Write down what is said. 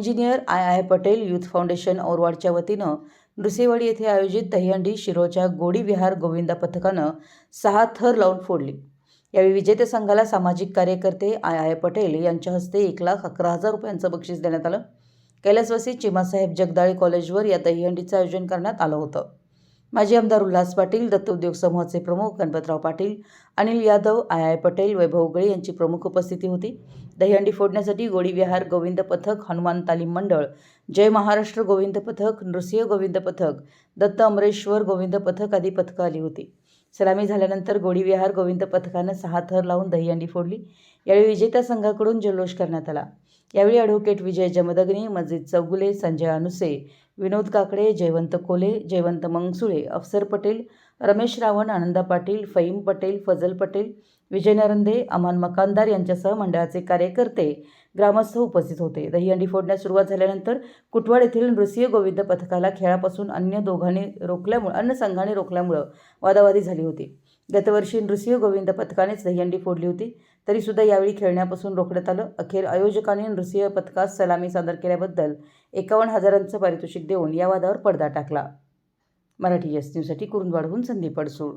Engineer I I Patel youth foundation औरवाडच्या वतीनं नृसिंहवाडी येथे आयोजित दहीहंडी शिरोच्या गोडी विहार गोविंदा पथकानं सहा थर लावून फोडली. यावेळी विजेते संघाला सामाजिक कार्यकर्ते आय आय पटेल यांच्या हस्ते एक लाख अकरा हजार रुपयांचं बक्षीस देण्यात आलं. कैलासवासी चिमासाहेब जगदाळे कॉलेजवर या दहीहंडीचं आयोजन करण्यात आलं होतं. माजी आमदार उल्हास पाटील दत्त उद्योग समूहाचे प्रमुख गणपतराव पाटील अनिल यादव आय आय पटेल वैभव उगळे यांची प्रमुख उपस्थिती होती. दहीहंडी फोडण्यासाठी गोडीविहार गोविंद पथक हनुमान तालीम मंडळ जय महाराष्ट्र गोविंद पथक नृसिंह गोविंद पथक दत्त अमरेश्वर गोविंद पथक आदी पथकं आली होती. सलामी झाल्यानंतर गोडीविहार गोविंद पथकानं सहा थर लावून दहीहंडी फोडली. यावेळी विजेत्या संघाकडून जल्लोष करण्यात आला. यावेळी ॲडव्होकेट विजय जमदग्नी मजिद चौगुले संजय अनुसे विनोद काकडे जयवंत कोले जयवंत मंगसुळे अफसर पटेल रमेश रावण आनंदा पाटील फईम पटेल फजल पटेल विजय नरंदे अमान मकानदार यांच्यासह मंडळाचे कार्यकर्ते ग्रामस्थ उपस्थित होते. दहीहंडी फोडण्यास सुरुवात झाल्यानंतर कुटवाड येथील नृसिंह गोविंद पथकाला खेळापासून अन्य दोघांनी रोखल्यामुळं अन्य संघाने रोखल्यामुळं वादावादी झाली होती. गतवर्षी नृसिंह गोविंद पथकानेच दहीहंडी फोडली होती. तरीसुद्धा यावेळी खेळण्यापासून रोखण्यात आलं. अखेर आयोजकांनी नृसिंह पथकास सलामी सादर केल्याबद्दल एकावन्न हजारांचं पारितोषिक देऊन या वादावर पडदा टाकला. मराठी यस न्यूजसाठी कुरुंदवाडहून संदीप अडसूळ.